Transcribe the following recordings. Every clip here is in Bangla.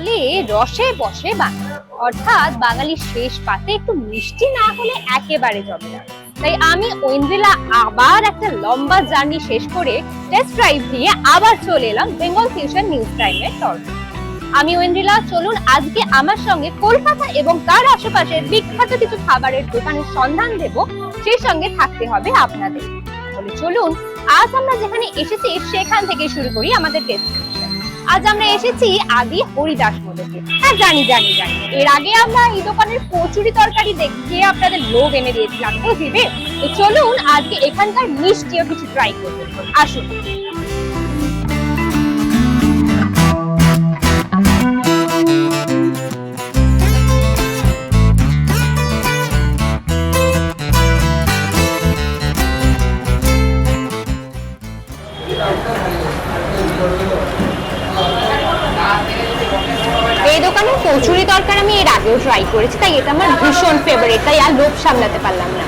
রসে বসে বাঙালি অর্থাৎ বাঙালির শেষ পাতে একটু মিষ্টি না হলে একেবারে জমে না। তাই আমি ঐন্দ্রিলা আবার একটা লম্বা জার্নি শেষ করে টেস্ট ড্রাইভ দিয়ে আবার চলে এলাম বেঙ্গল ফিউশন নিউজ টাইমের তরফে। আমি ঐন্দ্রিলা, চলুন আজকে আমার সঙ্গে কলকাতা এবং তার আশেপাশের বিখ্যাত কিছু খাবারের দোকানের সন্ধান দেব, সেই সঙ্গে থাকতে হবে আপনাদের। চলুন, আজ আমরা যেখানে এসেছি সেখান থেকে শুরু করি আমাদের ডেস্টিনেশন আজ আমরা এসেছি আদি হরিদাস মোদকে হ্যাঁ জানি জানি জানি। এর আগে আমরা এই দোকানের কচুরি তরকারি দেখিয়ে আপনাদের লোভ এনে দিয়েছিলাম। দিবে তো চলুন আজকে এখানকার মিষ্টিও কিছু ট্রাই করব আসুন। এই দোকানে কচুরি তরকারি আমি এর আগেও ট্রাই করেছি, তাই এটা আমার ভীষণ ফেভারিট তাই আর লোভ সামলাতে পারলাম না।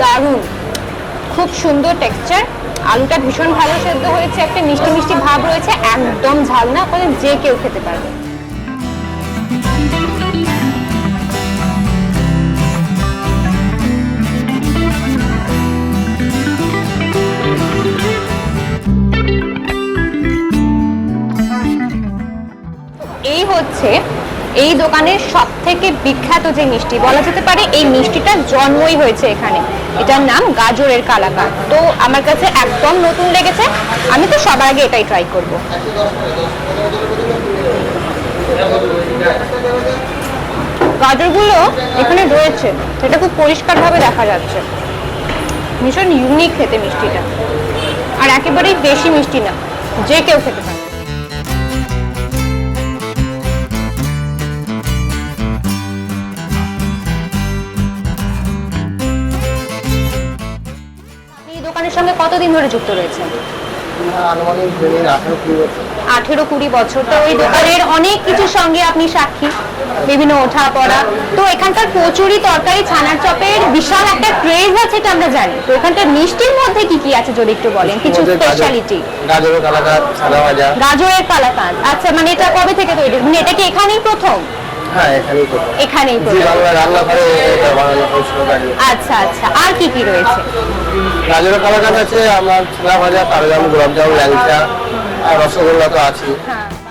দারুণ। খুব সুন্দর টেক্সচার আলুটা ভীষণ ভালো সেদ্ধ হয়েছে, একটা মিষ্টি মিষ্টি ভাব রয়েছে, একদম ঝাল না যে কেউ খেতে পারবে। হচ্ছে এই দোকানের সব থেকে বিখ্যাত যে মিষ্টি, বলা যেতে পারে এই মিষ্টিটার জন্মই হয়েছে এখানে। এটার নাম গাজরের কালাকার তো আমার কাছে একদম নতুন লেগেছে, আমি তো সবার আগে এটাই ট্রাই করব। গাজরগুলো এখানে রয়েছে, সেটা খুব পরিষ্কারভাবে দেখা যাচ্ছে। ভীষণ ইউনিক খেতে মিষ্টিটা। আর একেবারেই বেশি মিষ্টি না, যে কেউ খেতে পারে। সঙ্গে কতদিন ধরে যুক্ত রয়েছেন? ধরুন আঠারো কুড়ি বছর। তো ওই দোকানের অনেক কিছুর সঙ্গে আপনি সাক্ষী। বিভিন্ন ওঠা পড়া। তো এখানকার কচুরি তরকারি ছানার চপের বিশাল একটা ক্রেজ আছে এটা আমরা জানি। তো এখানকার মিষ্টির মধ্যে কি কি আছে যদি একটু বলেন? কিছু স্পেশালিটি গাজরের ভাজা। গাজরের কালাকাঁদ। আচ্ছা মানে এটা কবে থেকে তৈরি? মানে এটা কি এখানেই প্রথম? হ্যাঁ এখানেই করব এখানেই বাংলা রান্নাঘরে এটা বানানো হয়েছিল আচ্ছা আচ্ছা। আর কি কি রয়েছে? গাজরের কালাকার আছে আমার ছোলা ভাজা কালোজাম গোলাপজাম ল্যাংচা আর রসগোল্লা তো আছে হ্যাঁ।